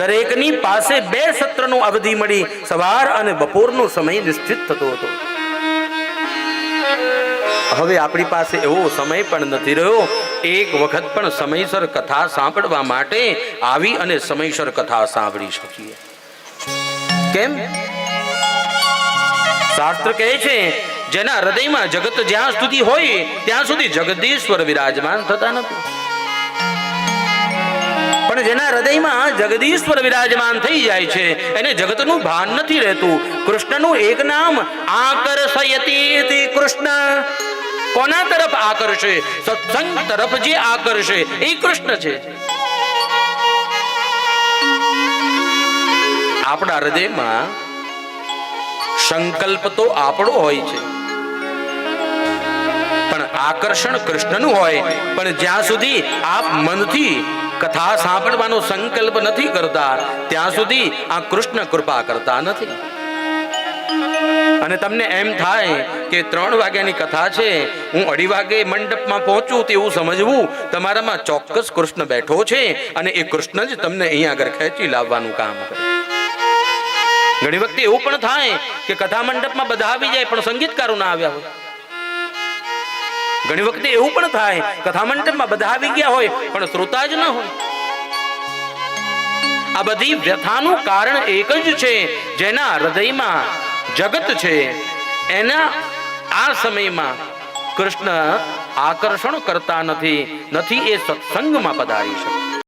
દરેકની પાસે બે સત્રનો અવધિ મળી. સવાર અને બપોરનો સમય નિશ્ચિત થતો હતો. હવે આપણી પાસે એવો સમય પણ નથી રહ્યો. એક વખત પણ સમયસર કથા સાંભળવા માટે આવી અને સમયસર કથા સાંભળી શકીએ. કેમ? શાસ્ત્ર કહે છે, જેના હૃદયમાં જગત જ્યાં સુધી હોય, ત્યાં સુધી જગદીશ્વર વિરાજમાન થતા નથી. જેના હૃદયમાં જગદીશ્વર વિરાજમાન થઈ જાય છે. એને જગતનું ભાન નથી રહેતું. કૃષ્ણનું એક નામ આકર્ષયતી કૃષ્ણ. કોના તરફ આકર્ષે? સત્સંગ તરફ જે આકર્ષે, એ કૃષ્ણ છે. આપણા હૃદયમાં સંકલ્પ તો આપણો હોય છે. પણ આકર્ષણ કૃષ્ણનું હોય. પણ જ્યાં સુધી આપ મનથી કથા સાંભળવાનો સંકલ્પ નથી કરતા. ત્યાં સુધી આ કૃષ્ણ કૃપા કરતા નથી. અને તમને એમ થાય કે ત્રણ વાગ્યાની કથા છે, હું અઢી વાગે મંડપમાં પહોંચું તેવું સમજવું, તમારામાં ચોક્કસ કૃષ્ણ બેઠો છે અને એ કૃષ્ણ જ તમને અહીંયા આગળ ખેંચી લાવવાનું કામ કરે. ઘણી વખતે એવું પણ થાય કે કથા મંડપમાં બધા આવી જાય, પણ સંગીતકારો ના આવ્યા હોય. ઘણી વખતે એવું પણ થાય કથા મંડપમાં બધા આવી ગયા હોય, પણ શ્રોતા જ ન હોય. આ બધી વ્યથાનું કારણ એક જ છે, જેના હૃદયમાં જગત છે. એના આ સમયમાં કૃષ્ણ આકર્ષણ કરતા નથી નથી એ સત્સંગમાં પધારી શકે.